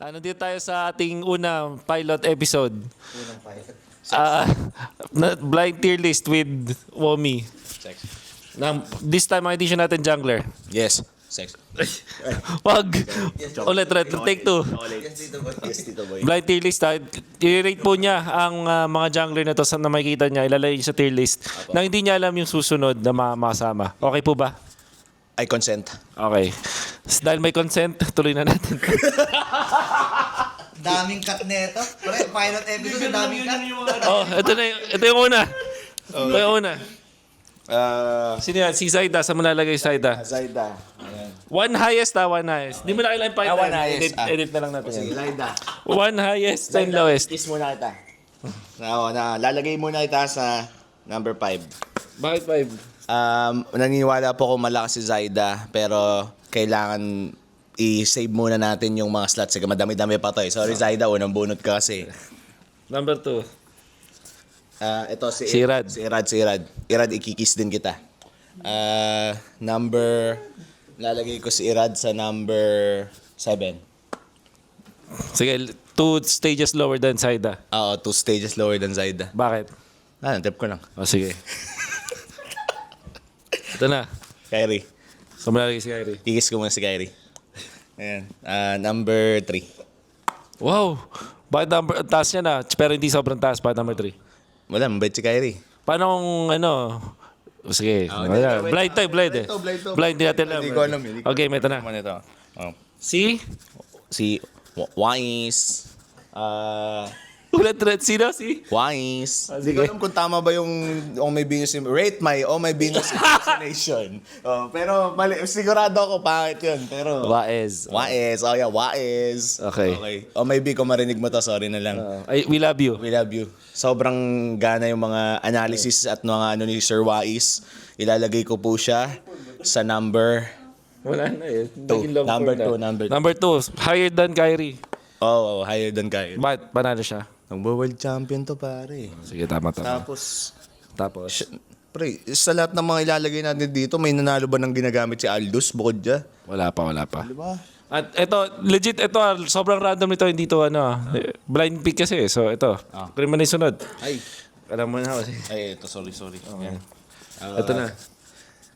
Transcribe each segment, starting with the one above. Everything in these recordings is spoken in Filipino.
Ano dito tayo sa ating unang pilot episode. Ah, na- blind tier list with Womi. Sex. Na, this time ang edition natin jungler. Yes. Sex. Wag. ulit, ulit. Take two. Yes, Tito Boy. Blind tier list ha. I-rate po niya ang ah, mga jungler na to sa na makikita niya. Ilalagay sa tier list. Na hindi niya alam yung susunod na ma- makasama. Okay po ba? I consent. Okay. S- Dahil may consent, tuloy na natin. Daming cut neto. Pre, pilot episode, daming cut. oh, ito na yung, ito yung una. Ito yung una. Uh, Sino yan? Si Zaida. Saan mo lalagay si Zaida? Zaida. Ayan. One highest ha, one highest. Di mo na kailangan pa Ah, one highest. Edit, Ah. edit na lang natin Sige, yan. Zaida. One highest and lowest. Kiss muna kita. Na, na, lalagay muna kita sa number 5. Bakit five? Um, naniniwala po ako malakas si Zaida, pero kailangan i-save muna natin yung mga slots. Sige, madami-dami pa to eh. Sorry Zaida, unang bunot ka kasi. Number two. Ah, ito si, Si Irad. Si Irad, si Irad. Irad, ikikis din kita. Ah, number, lalagay ko si Irad sa number 7. Sige, two stages lower than Zaida. Oo, two stages lower than Zaida. Bakit? Ah, trip ko lang. O sige. ito na. Kyrie. So, malalagay si Kyrie. Kikis ko muna si Kyrie. Ayan. Ah, number 3. Wow! Bakit number, ang taas niya na, pero hindi sobrang taas. Bakit number three? Wala, mabait si Kyrie. Paano kung ano, o sige. Ah, wala. blind tayo, blind eh. Blind to, blind to. Blind, hindi natin alam. Hindi ko alam, hindi ko Okay, may ito na. Ano ito? Oh. Si? Si Wa- Wais. Ah... Ulit, ulit. Sino? Si? Wise. Hindi ko alam kung tama ba yung Oh My Venus. Rate my Oh My Venus impersonation. oh, pero mali, sigurado ako pangit yun. Pero... Waez. Wais. Oh yeah, Wais. Okay. okay. Oh my B, kung marinig mo to, sorry na lang. Uh, ay, we love you. We love you. Sobrang gana yung mga analysis at mga ano ni Sir Wais. Ilalagay ko po siya sa number... Wala na eh. Two. Naging Number na. two, number two. Number two. Higher than Kyrie. Oh, oh higher than kayo. Bakit? Panalo siya. Nagbo-world champion to, pare. Sige, tama, tama. Tapos, Tapos, Pre, sa lahat ng mga ilalagay natin dito, may nanalo ba ng ginagamit si Aldous bukod dyan? wala pa, wala pa. Di ba? At ito, legit, ito, ah, sobrang random nito, hindi to, ano, ah, blind pick kasi. So, ito. Ah. Kunin mo na yung sunod. Ay, Alam mo na kasi. ay, ito, sorry, sorry. Yan. ito na.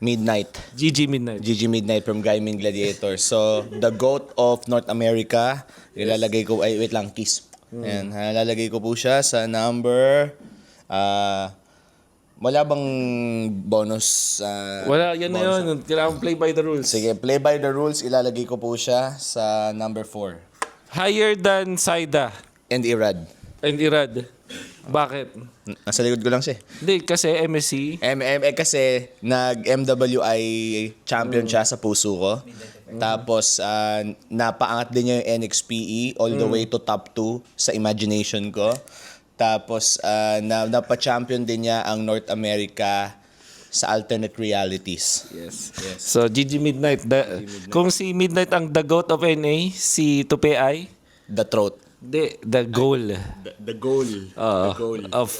Midnight. GG Midnight. GG Midnight from Gaimin Gladiator. So, the GOAT of North America, ilalagay ko, ay, wait lang, kiss. Ayan, ilalagay ko po siya sa number, ah, wala bang bonus? ah, Wala, yan na bonus? yun. Kailangan play by the rules. Sige, play by the rules, ilalagay ko po siya sa number 4. Higher than Saida And Irad. and Irad. Bakit? Nasa likod ko lang siya. eh. Hindi, kasi MSC. MMA kasi nag-MWI champion siya sa puso ko. Tapos ah, napaangat din niya yung NXPE all the way to top 2 sa imagination ko. Tapos ah, na, napa-champion din niya ang North America sa alternate realities. Yes. So, GG Midnight. The, Kung si Midnight ang the goat of NA, si Tupe ay, The throat. hindi, the goal. The, the goal. Oo, the goal. of,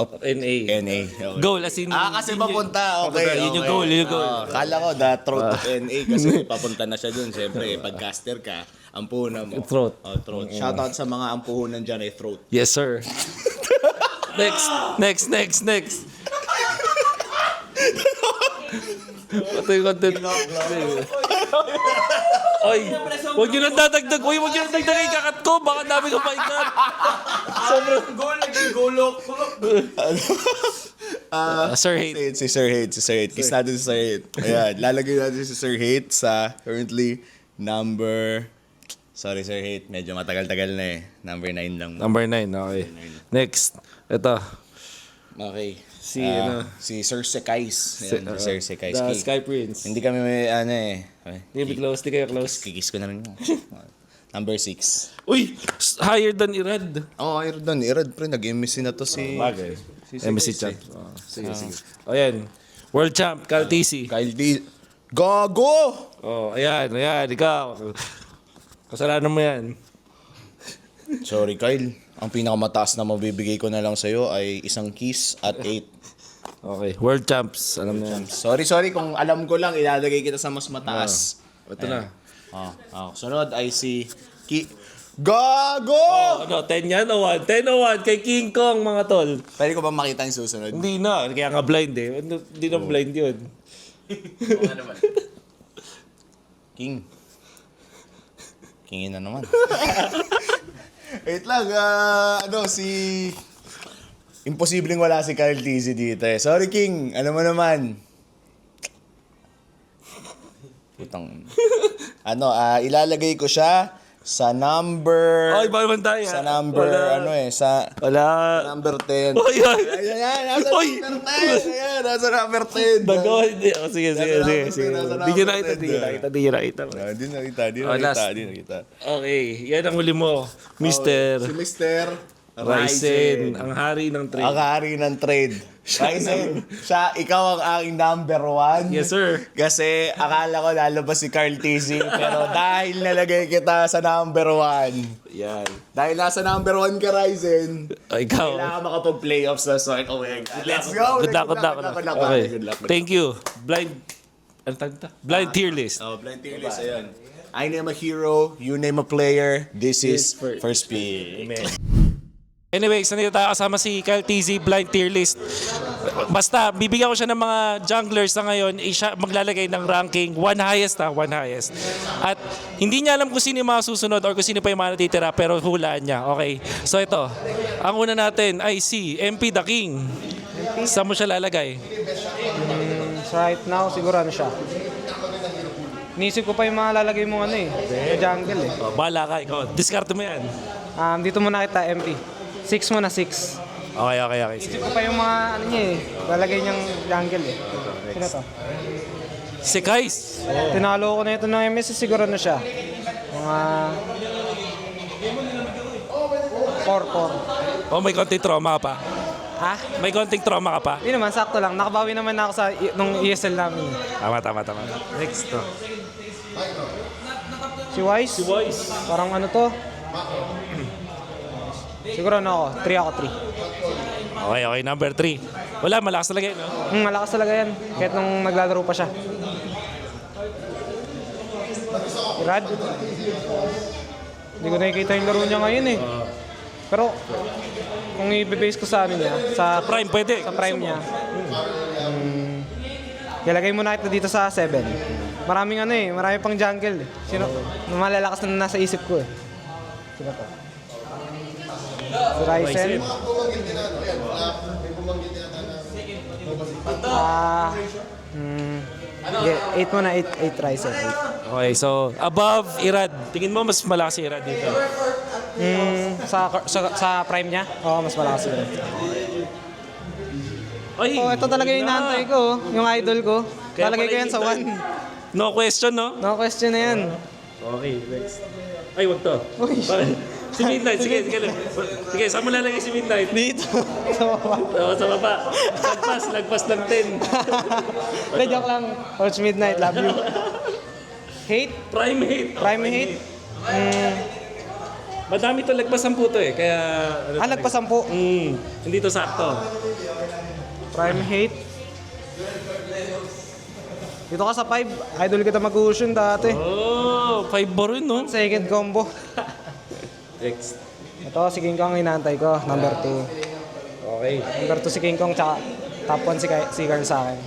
Of NA. NA. Okay. Goal, as in... Ah, kasi yun yung- papunta. Okay, Papunta, Yun yung okay. goal, yun yung goal. Ah, kala ko, the throat of NA kasi papunta na siya dun. Siyempre, pagcaster ka, ang puhunan mo. Throat. Oh, throat. Shoutout sa mga ang puhunan dyan ay throat. Yes, sir. next, next, next, next. Ito yung content. Oy, huwag nyo nang dadagdag. Oy, huwag nyo nang dagdag. Ikakat ko. Baka dami kong paikat. Sobrang... Uh, Sir Hate. Si, si Sir Hate, si Sir Hate. Kiss natin si Sir Hate. Ayan, lalagay natin si Sir Hate sa currently number... Sorry, Sir Hate. Medyo matagal-tagal na eh. Number 9 lang. Number 9, okay. Next. Ito. Okay. Si, Ah, ano? Si Sir Sekais. Ayan, si Sir Sekais. The Sky Prince. Hindi kami may ano eh. Hindi close. Hindi kayo close. Kikis ko na rin. Number 6. Uy! Higher than Irad. Oh, ayun doon. Irad pre, nag-MC na to si... Bagay. MC champ. Oh, sige, sige. O yan. World champ, Cal TC. Kyle D. Gago! Oh, ayan, ayan, ikaw. Kasalanan mo yan. Sorry, Kyle. Ang pinakamataas na mabibigay ko na lang sa'yo ay isang kiss at 8. Okay, world champs. Alam mo yan. Sorry, sorry. Kung alam ko lang, ilalagay kita sa mas mataas. Ito na. Oh, oh. Sunod ay si Ki Gago! Ano, 10 yan o 1? 10 o 1 kay King Kong, mga tol. Pwede ko ba makita yung susunod? Hindi na, kaya nga blind eh. Ano, Hindi na blind yun. King. Kingin na naman. Wait lang, ah, ano, si... Imposibleng wala si Kyle TZ dito eh. Sorry, King. Ano mo naman? Putang... ano, ah, ilalagay ko siya sa number... Ay, ba naman tayo? sa number, Wala. ano eh, sa Wala. number 10. Oy, oy. Ayan, ayan, nasa Oy! number 10. Ayan, nasa number 10. Bago, hindi. Oh, sige, sige, Nasa sige. number sige. ten, nasa Di nyo number nakita, ten, di nyo eh. nakita, di nyo nakita. Ah, Di nakita, di Oh, nakita, last. di nakita. Okay, yan ang huli mo, Mr. Si Mr. Ryzen, ang hari ng Ang trade. hari ng trade. Ryzen, siya, ikaw ang aking number one. Yes, sir. Kasi akala ko lalabas si Carl TZ, pero dahil nalagay kita sa number one, Yan. dahil nasa number one ka, Ryzen, Oh, ikaw. kailangan makapag-playoffs na so oh my God. Let's go! Good luck, good luck. Good luck, Okay. Good luck. Thank you. Blind, ano tawag? Blind tier list. Oh, blind tier list, ayun. I name a hero, you name a player, this is first. first pick. Amen. Anyways, nandito tayo kasama si Kyle TZ Blind Tier List. Basta, bibigyan ko siya ng mga junglers na ngayon, eh, siya maglalagay ng ranking one highest ha, one highest. At hindi niya alam kung sino yung mga susunod or kung sino pa yung mga natitira, pero hulaan niya. Okay, so ito. Ang una natin ay si MP The King. Saan mo siya lalagay? So right now, siguro ano siya. Nisip ko pa yung mga lalagay mo ano eh. Yung jungle eh. Oh, bahala ka, ikaw. Diskarte mo yan. Um, dito muna kita MP. 6 muna 6. Okay, okay, okay. Nisip ko pa yung mga ano niya eh. Lalagay niyang jungle eh. Sino to? Si Kais. Tinalo ko na ito ng MS siguro na siya. Mga 4-4. Oh, may konting trauma ka pa. Ha? May konting trauma ka pa. Hindi naman, sakto lang. Nakabawi naman ako sa i- nung ESL namin. eh. Tama, tama, tama. Next to. Si Wise? Si Boys. Parang ano to? Siguro ano ako? 3 ako 3. Okay, okay. Number 3. Wala, malakas talaga yun, no? Hmm, malakas talaga yan. Kahit nung naglalaro pa siya. Si Rad. Hindi ko nakikita yung laro niya ngayon eh. Pero kung i-base ko sa ano niya, sa, Prime, pwede. sa prime niya, hmm, ilagay mo na kita dito sa 7. Maraming ano eh, marami pang jungle eh. Sino, malalakas na nasa isip ko eh. Sino to? Si Ryzen. Ah, hmm, yeah, 8 mo na, 8, 8 Ryzen. 8. Okay, so above Irad. Tingin mo mas malakas si Irad dito. Hmm, sa, sa, sa prime niya? Oo, mas malakas yun. Ay, Oh, ito talaga yung inaantay ko, oh. yung idol ko. Kaya Lalagay ko pala yan sa yung 1. No question, no? No question na yan. Okay, next. Ay, wag to. Uy. Bakit? Si Midnight, sige, sige. Sige, saan mo lalagay si Midnight? Dito. sa baba. Oo, sa baba. Lagpas, lagpas ng 10. Hindi, joke lang. Coach Midnight, love you. Hate? Prime hate. Prime hate? Hmm, Madami to lagpas ang puto eh. Kaya... Ano, ah, nagpasampu. Hmm, hindi to sakto. Prime hate? Dito ka sa 5. Idol kita mag-uusyon dati. Oh, 5 bar yun, no? Second combo. Next. Ito, si King Kong inaantay ko. Number 2. Okay. Number 2 si King Kong, tsaka top 1 si, Kai- si Carl sa akin.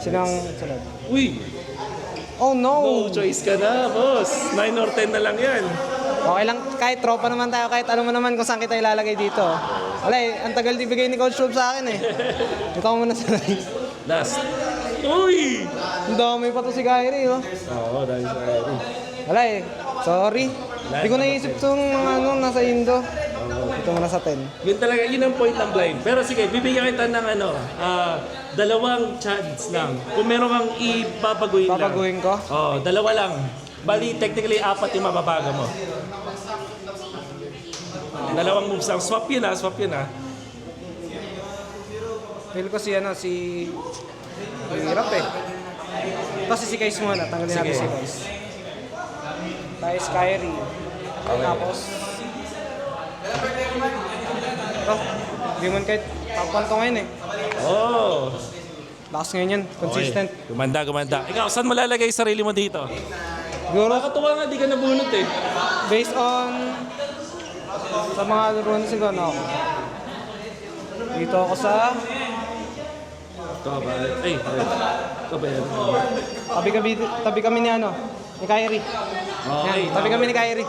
Sino ang sunod? Uy, Oh no! no choice ka na, boss. 9 or 10 na lang yan. Okay lang, kahit tropa naman tayo, kahit alam mo naman kung saan kita ilalagay dito. Wala eh, ang tagal di bigay ni Coach Rob sa akin eh. Ko muna sa. Last. Uy! Ang dami pa to si Kyrie oh. Oo, dahil sa. Wala eh, sorry. Hindi ko naisip itong mga ano, nasa Indo. Dito muna sa 10. Yun talaga, yun ang point ng blind. Pero sige, bibigyan kita ng ano, ah, dalawang chance lang. Kung meron kang ipapaguhin lang. Papaguhin ko. Oo, dalawa lang. Bali, technically, apat yung mababaga mo. Dalawang moves lang. Swap yun ah, swap yun ah. Feel ko si ano, si... Hirap eh. Tapos si Kais muna, tanggalin natin Sige. si Kais. Kais Kyrie. Tapos... Ito, hindi mo kahit top 1 to ngayon eh. Oh. Lakas ngayon yan, consistent. Okay. Gumanda, gumanda. Ikaw, saan mo lalagay yung sarili mo dito? Siguro, Nakakatuwa nga, di ka nabunot eh. based on Sa mga laruan siguro ano ako. Dito ako sa Ito ba? Ay, ito ba yan? tabi kami tabi kami ni ano, ni Kyrie. Okay, Yan, tabi kami ni Kyrie.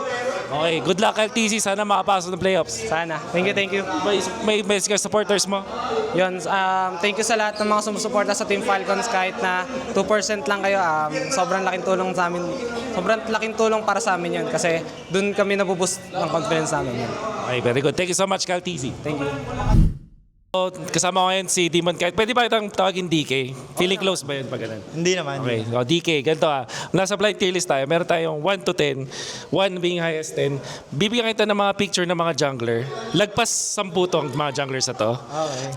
Okay, good luck LTC. Sana makapasok ng playoffs. Sana. Thank you, thank you. May, may message ka sa supporters mo? Yun, um, thank you sa lahat ng mga sumusuporta sa Team Falcons kahit na 2% lang kayo. Um, sobrang laking tulong sa amin. Sobrang laking tulong para sa amin yun kasi dun kami nabuboost ng confidence namin. Yun. Okay, very good. Thank you so much, KLTC. Thank you. So, kasama ko ngayon si Demon Kite. Pwede ba itang tawagin DK? Feeling close ba yun pag ganun? Hindi naman. Okay, o, DK, ganito ah. Nasa blind tier list tayo. Meron tayong 1 to 10. 1 being highest 10. Bibigyan kita ng mga picture ng mga jungler. Lagpas 10 tong mga junglers na to.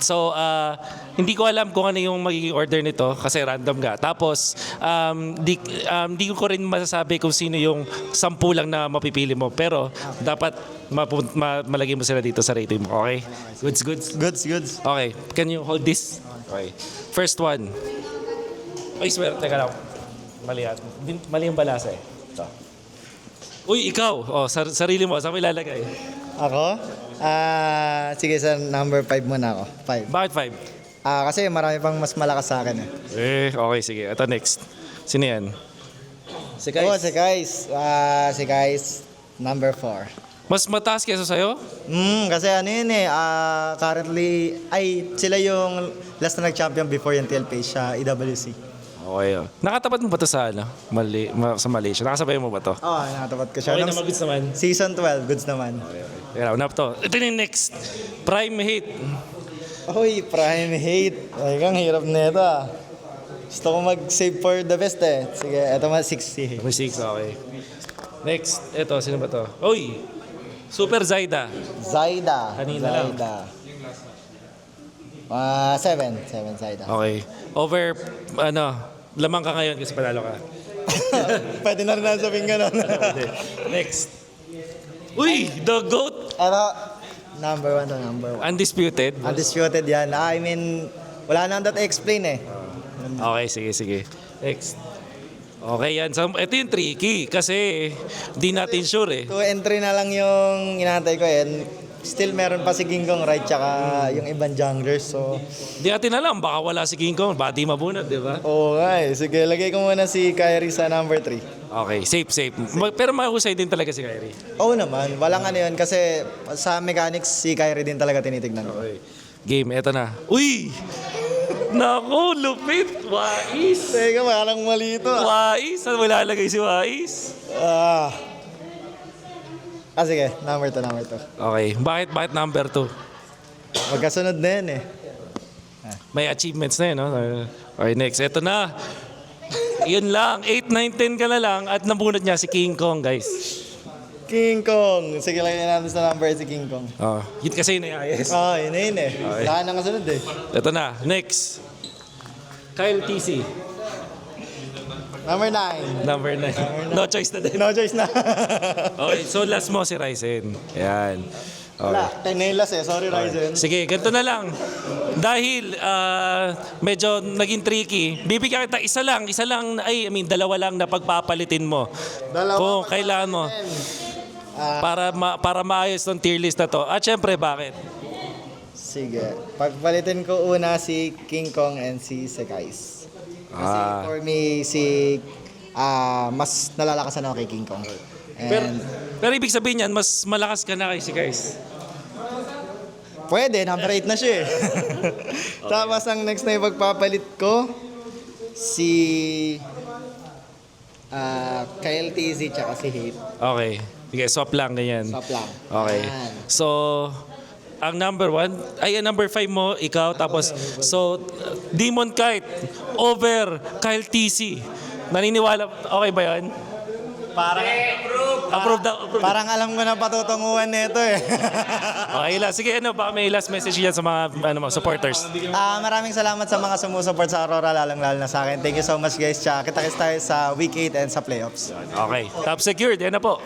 So, ah, hindi ko alam kung ano yung magiging order nito kasi random nga. Tapos, um, di, um, di ko rin masasabi kung sino yung 10 lang na mapipili mo. Pero, dapat mapu- ma- malagay mo sila dito sa rating mo. Okay? Goods, goods. Goods, goods. Okay, can you hold this? Okay. First one. Ay, swear, teka lang. Mali yan. Din- Mali yung balasa eh. Ito. Uy, ikaw. Oh, sar- sarili mo. Saan mo ilalagay? Ako? Ah, sige sa number 5 muna ako. 5. Bakit five? Ah, kasi marami pang mas malakas sa akin eh. Eh, okay, sige. Ito next. Sino yan? Si Oh, si guys. Ah, si guys number 4. Mas mataas kesa sa'yo? Hmm, kasi ano yun eh, ah, currently, ay, sila yung last na nag-champion before yung TLP sa EWC. Okay. Oh. Nakatapat mo ba ito sa, ano? Mali, ma- sa Malaysia? Nakasabay mo ba to? Oh, nakatapat ko siya. Okay Nung naman, goods naman. Season 12, goods naman. Teka unap to. Ito na yung next. Prime Hate. Uy, prime hate. Ay, kang hirap na ito ah. Gusto ko mag-save for the best eh. Sige, eto mga 60. Number six, okay. Next, ito, sino ba to? Uy! Super Zaida. Zaida. Kanina lang. Zaida. Ah, 7. 7 Zaida. Okay. Over, ano, lamang ka ngayon kasi panalo ka. Pwede na rin nasabihin ganun. Next. Uy, the GOAT. Pero, number one to number one. Undisputed. Undisputed yan. Ah, I mean, wala nang that explain eh. Okay, sige, sige. Next. Okay yan. So, ito yung tricky kasi di natin sure eh. Two entry na lang yung inantay ko eh. Still meron pa si King Kong right tsaka yung ibang junglers. So, Di natin alam, baka wala si King Kong, baka di mabunod, di ba? nga eh. Sige, lagay ko muna si Kyrie sa number 3. Okay, safe, safe. Ma- Pero mahusay din talaga si Kyrie. Oo naman, walang ano yun kasi sa mechanics si Kyrie din talaga tinitignan ko. Okay. Game, eto na. Uy! Naku, lupit! Wais! Teka, parang mali ito ah. Wais! Saan mo lalagay si Wais? Ah. Ah, sige. Number 2, number 2. Okay, bakit, bakit number 2? Magkasunod na yan eh. May achievements na yun, no? Okay, next. Eto na. Yun lang. 8, 9, 10 ka na lang at nabunod niya si King Kong, guys. King Kong. Sige, lagyan natin sa number si King Kong. Oh, yun kasi yun eh. Yes. Ah, yun na yun eh. Wala nang kasunod eh. Eto na. Next. Kyle TC. Number 9. Number 9. No choice na din. No choice na. Okay, so last mo si Ryzen. Yan. Wala. Okay. 10 na yung last eh. Sorry, Ryzen. Sige, ganito na lang. Dahil ah, medyo naging tricky, bibigyan kita isa lang, isa lang, ay, I mean, dalawa lang na pagpapalitin mo. Dalawa Kung pagpapalitin. kailangan mo. Ah. para ma- para maayos tong tier list na to. At syempre, bakit? Sige. Pagpalitin ko una si King Kong and si Sekais. Kasi Ah. for me, si... ah mas nalalakasan ako kay King Kong. And Pero, pero ibig sabihin yan, mas malakas ka na kay si guys. pwede, number 8 na siya eh. Tapos ang next na ipagpapalit ko, si... ah Kyle TZ tsaka si Hate. Okay. Sige, swap lang, ganyan. Swap lang. Okay. Yan. So, ang number one, ay ang number five mo, ikaw, tapos, so, Demon Kite, over Kyle TC. Naniniwala, okay ba yan? Parang, approve daw, approve. Parang alam ko na patutunguhan nito eh. Okay, last. Sige, ano, baka may last message yan sa mga ano, mo, supporters. Ah, maraming salamat sa mga sumusuport sa Aurora, lalong-lalo na sa akin. Thank you so much guys. Tsaka kita-kits tayo sa week 8 and sa playoffs. Okay. Top secured, yan na po.